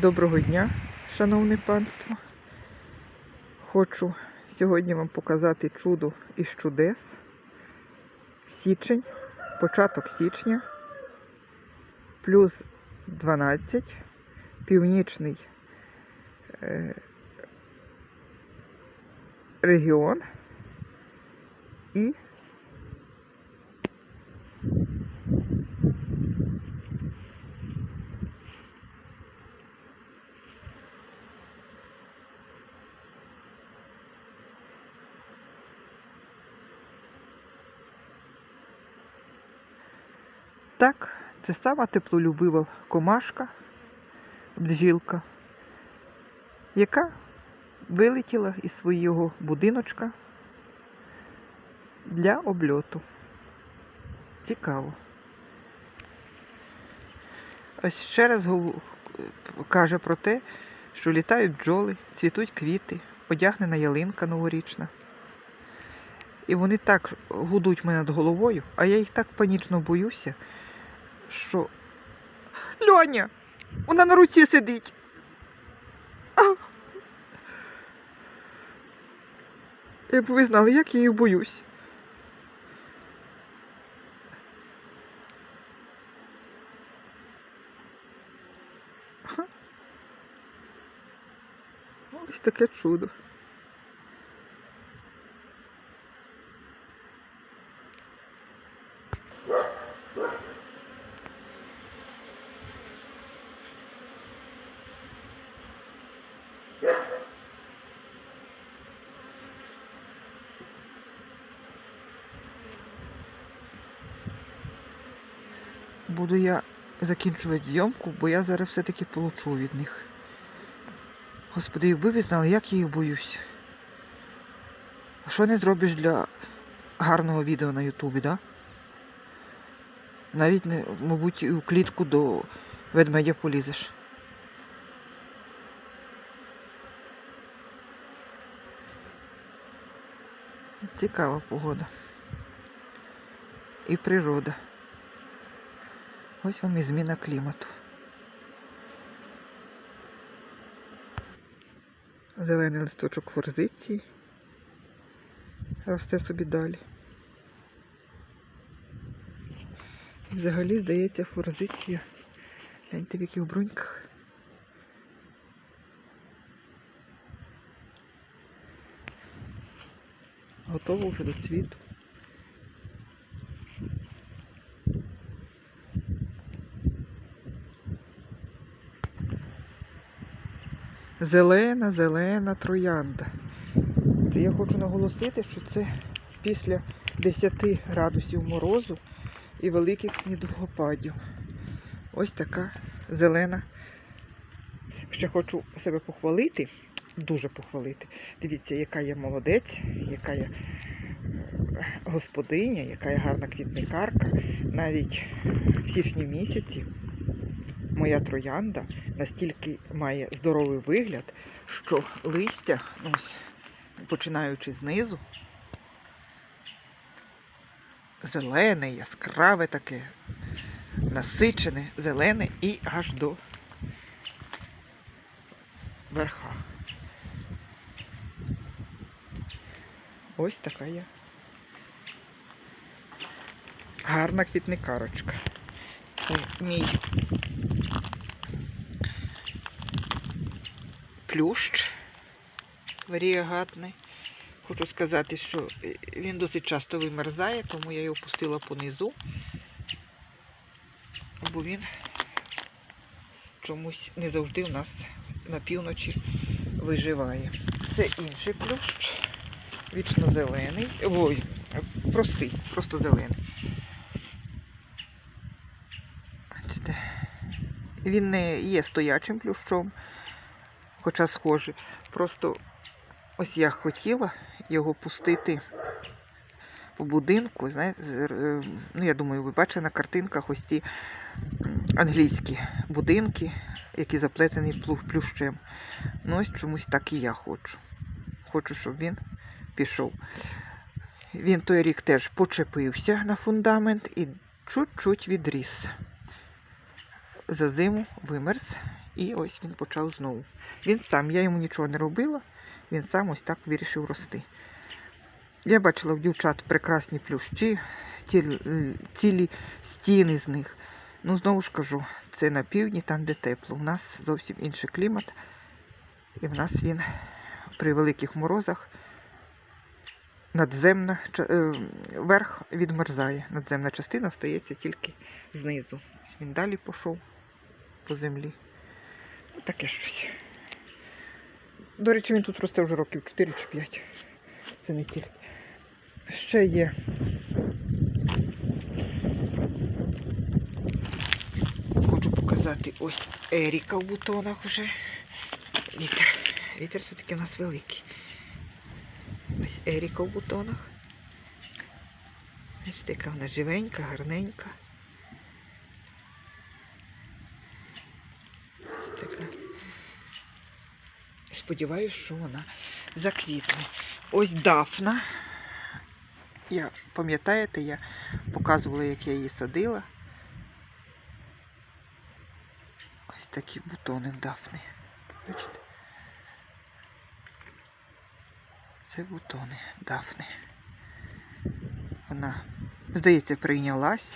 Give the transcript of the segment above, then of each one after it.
Доброго дня, шановне панство. Хочу сьогодні вам показати чудо із чудес. Січень, початок січня, плюс 12, північний е, регіон і Так, це сама теплолюбива комашка, бджілка, яка вилетіла із свого будиночка для обльоту. Цікаво. Ось ще раз каже про те, що літають бджоли, цвітуть квіти, одягнена ялинка новорічна. І вони так гудуть мене над головою, а я їх так панічно боюся, що. Льоня! Вона на руці сидить. Як би ви знали, як я її боюсь. Ось таке чудо. Буду я закінчувати зйомку, бо я зараз все-таки получу від них. Господи, якби ви знали, як я їх боюсь. А що не зробиш для гарного відео на Ютубі, да? Навіть мабуть, і у клітку до ведмедя полізеш. Цікава погода. І природа. Ось вам і зміна клімату. Зелений листочок форзиції росте собі далі. Взагалі, здається, форзиція. Гляньте в яких бруньках. Готово вже до цвіту. Зелена, зелена троянда. Я хочу наголосити, що це після 10 градусів морозу і великих снігопадів. Ось така зелена. Ще хочу себе похвалити, дуже похвалити. Дивіться, яка я молодець, яка я е, господиня, яка я гарна квітникарка. Навіть в січні місяці моя троянда настільки має здоровий вигляд, що листя, ось, починаючи знизу, зелене, яскраве таке, насичене, зелене і аж до верха. Ось така я. Гарна квітникарочка. Мій плющ варіагатний. Хочу сказати, що він досить часто вимерзає, тому я його пустила понизу, бо він чомусь не завжди у нас на півночі виживає. Це інший плющ, вічно зелений. Ой, простий, просто зелений. Він не є стоячим плющом, хоча схожий. Просто ось я хотіла його пустити по будинку. Знаєте, е, ну я думаю, ви бачите на картинках ось ці англійські будинки, які заплетені плющем. Ну ось чомусь так і я хочу. Хочу, щоб він пішов. Він той рік теж почепився на фундамент і чуть-чуть відріс. За зиму вимерз і ось він почав знову. Він сам, я йому нічого не робила, він сам ось так вирішив рости. Я бачила в дівчат прекрасні плющі, тіль- е, цілі стіни з них. Ну, знову ж кажу, це на півдні, там, де тепло. У нас зовсім інший клімат. І в нас він при великих морозах надземна е, верх відмерзає. Надземна частина стається тільки знизу. Він далі пішов по землі. Таке щось. До речі, він тут росте вже років 4 чи 5. Це не тільки. Ще є. Хочу показати ось Еріка в бутонах вже. Вітер. Вітер все-таки у нас великий. Ось Еріка в бутонах. Бачите, яка вона живенька, гарненька. Ось така. Сподіваюсь, що вона заквітне. Ось Дафна. Я, пам'ятаєте, я показувала, як я її садила. Ось такі бутони в Дафни. Бачите? Це бутони Дафни. Вона, здається, прийнялась,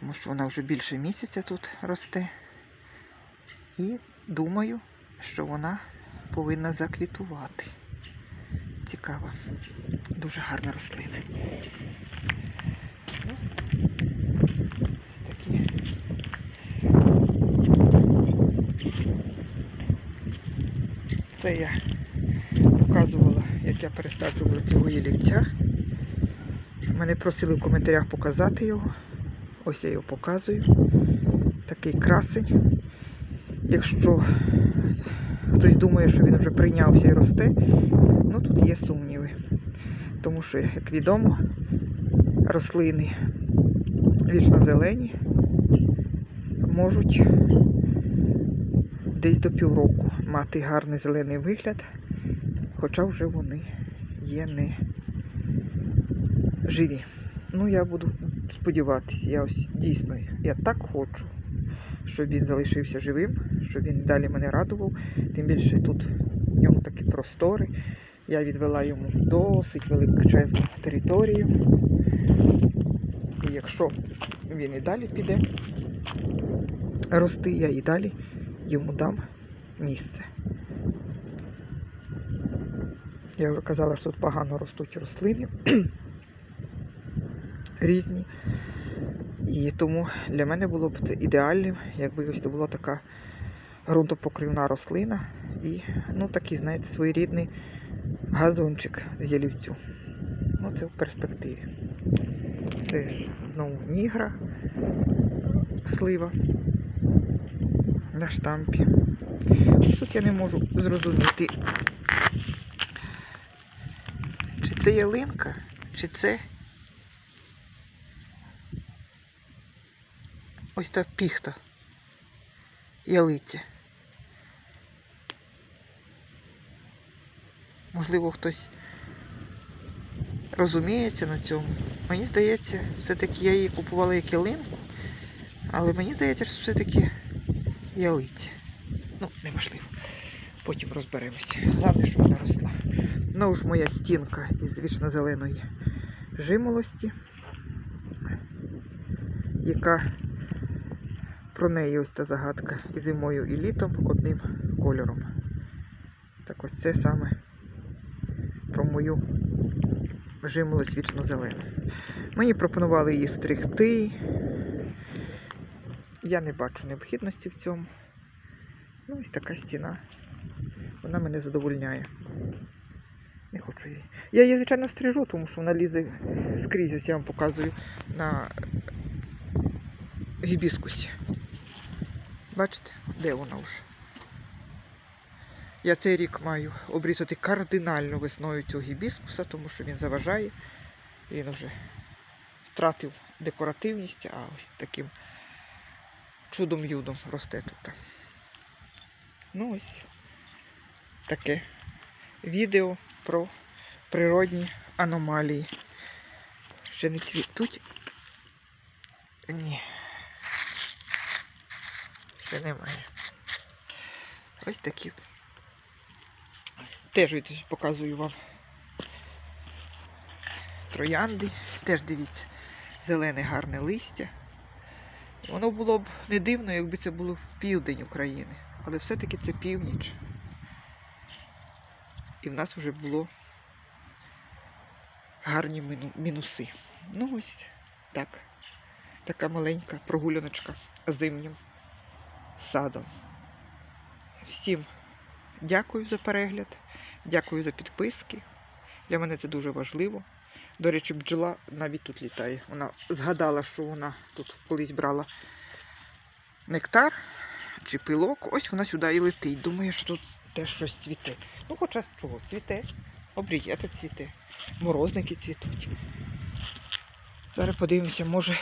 тому що вона вже більше місяця тут росте. І думаю, що вона повинна заквітувати. Цікава. Дуже гарна рослина. Ну. Це я показувала, як я пересаджувала цього ялівця. Мене просили в коментарях показати його. Ось я його показую. Такий красень. Якщо хтось думає, що він вже прийнявся і росте, ну тут є сумніви. Тому що, як відомо, рослини вічно зелені можуть десь до півроку мати гарний зелений вигляд, хоча вже вони є не живі. Ну, я буду сподіватися, я ось дійсно я так хочу, щоб він залишився живим, щоб він далі мене радував. Тим більше тут в нього такі простори. Я відвела йому досить величезну територію. І якщо він і далі піде рости, я і далі йому дам місце. Я вже казала, що тут погано ростуть рослини різні. І тому для мене було б це ідеальним, якби ось це була така ґрунтопокривна рослина і, ну, такий, знаєте, своєрідний газончик з ялівцю. Ну, це в перспективі. Це знову нігра, слива на штампі. Тут я не можу зрозуміти, чи це ялинка, чи це ось та піхта ялиця. Можливо, хтось розуміється на цьому. Мені здається, все-таки я її купувала як ялинку, але мені здається, що все-таки ялиця. Ну, неважливо. Потім розберемося. Головне, що вона росла. Знову ж моя стінка із вічно-зеленої жимолості, яка про неї ось та загадка і зимою, і літом одним кольором. Так ось це саме мою жимолость вічно зелену. Мені пропонували її стригти. Я не бачу необхідності в цьому. Ну, ось така стіна. Вона мене задовольняє. Не хочу її. Я її, звичайно, стрижу, тому що вона лізе скрізь, ось я вам показую на гібіскусі. Бачите, де вона вже? Я цей рік маю обрізати кардинально весною цього гібіскуса, тому що він заважає. Він вже втратив декоративність, а ось таким чудом-юдом росте тут. Ну ось таке відео про природні аномалії. Ще не цвітуть. Ні. Ще немає. Ось такі. Теж показую вам троянди. Теж дивіться, зелене гарне листя. Воно було б не дивно, якби це було в південь України. Але все-таки це північ. І в нас вже було гарні міну- мінуси. Ну ось так. Така маленька прогуляночка зимнім садом. Всім дякую за перегляд, дякую за підписки. Для мене це дуже важливо. До речі, бджола навіть тут літає. Вона згадала, що вона тут колись брала нектар чи пилок. Ось вона сюди і летить. Думає, що тут теж щось цвіте. Ну, хоча чого, цвіте. Обрієта цвіте. Морозники цвітуть. Зараз подивимося, може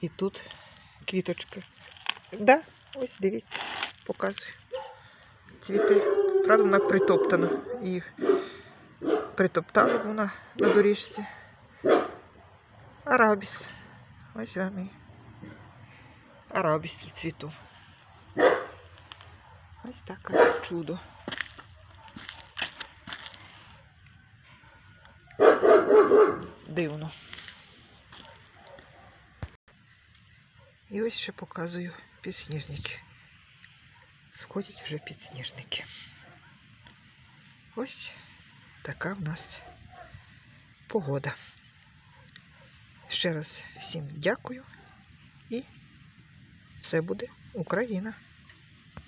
і тут квіточки. Да, ось дивіться, показую. Цвіте. Правда, вона притоптана. І притоптала б вона на доріжці. Арабіс. Ось вам і арабіс тут цвіту. Ось таке чудо. Дивно. І ось ще показую підсніжники. Сходять вже підсніжники. Ось така в нас погода. Ще раз всім дякую і все буде Україна!